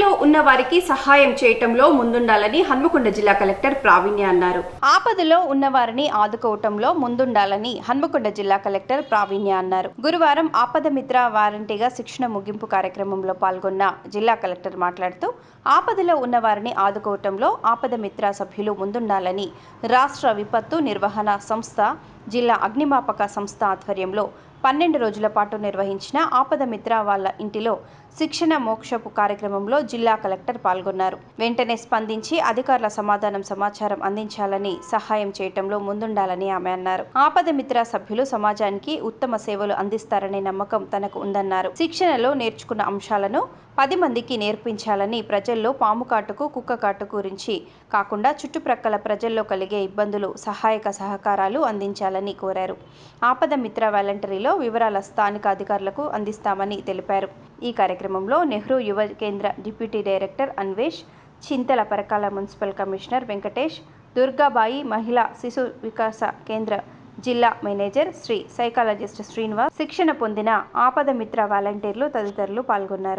ఉన్న వారికి సహాయం చేయటంలో ముందుండాలని హన్మకొండ జిల్లా కలెక్టర్ ప్రావీణ్య అన్నారు. ఆపదలో ఉన్నవారిని ఆదుకోవటంలో ముందుండాలని హన్మకొండ జిల్లా కలెక్టర్ ప్రావీణ్య అన్నారు. గురువారం ఆపద మిత్ర వారంటీగా శిక్షణ ముగింపు కార్యక్రమంలో పాల్గొన్న జిల్లా కలెక్టర్ మాట్లాడుతూ ఆపదలో ఉన్నవారిని ఆదుకోవటంలో ఆపద మిత్ర సభ్యులు ముందుండాలని రాష్ట్ర విపత్తు నిర్వహణ సంస్థ జిల్లా అగ్నిమాపక సంస్థ ఆధ్వర్యంలో పన్నెండు రోజుల పాటు నిర్వహించిన ఆపద మిత్ర వాళ్ళ ఇంటిలో శిక్షణ మోక్షపు కార్యక్రమంలో జిల్లా కలెక్టర్ పాల్గొన్నారు. వెంటనే స్పందించి అధికారుల సమాధానం సమాచారం అందించాలని సహాయం చేయటంలో ముందుండాలని ఆమె అన్నారు. ఆపద మిత్ర సభ్యులు సమాజానికి ఉత్తమ సేవలు అందిస్తారనే నమ్మకం తనకు ఉందన్నారు. శిక్షణలో నేర్చుకున్న అంశాలను పది మందికి నేర్పించాలని ప్రజల్లో పాము కాటుకు కుక్క కాటు గురించి కాకుండా చుట్టుప్రక్కల ప్రజల్లో కలిగే ఇబ్బందులు సహాయక సహకారాలు అందించాలని కోరారు. ఆపద మిత్ర వాలంటరీలో వివరాల స్థానిక అధికారులకు అందిస్తామని తెలిపారు. ఈ కార్యక్రమంలో Nehru Yuva Kendra deputy director Anvesh Chintala Parakala municipal commissioner Venkatesh Durgabai Mahila Shishu Vikasa కేంద్ర జిల్లా మేనేజర్ శ్రీ సైకాలజిస్ట్ శ్రీనివాస్ శిక్షణ పొందిన ఆపద మిత్ర వాలంటీర్లు తదితరులు పాల్గొన్నారు.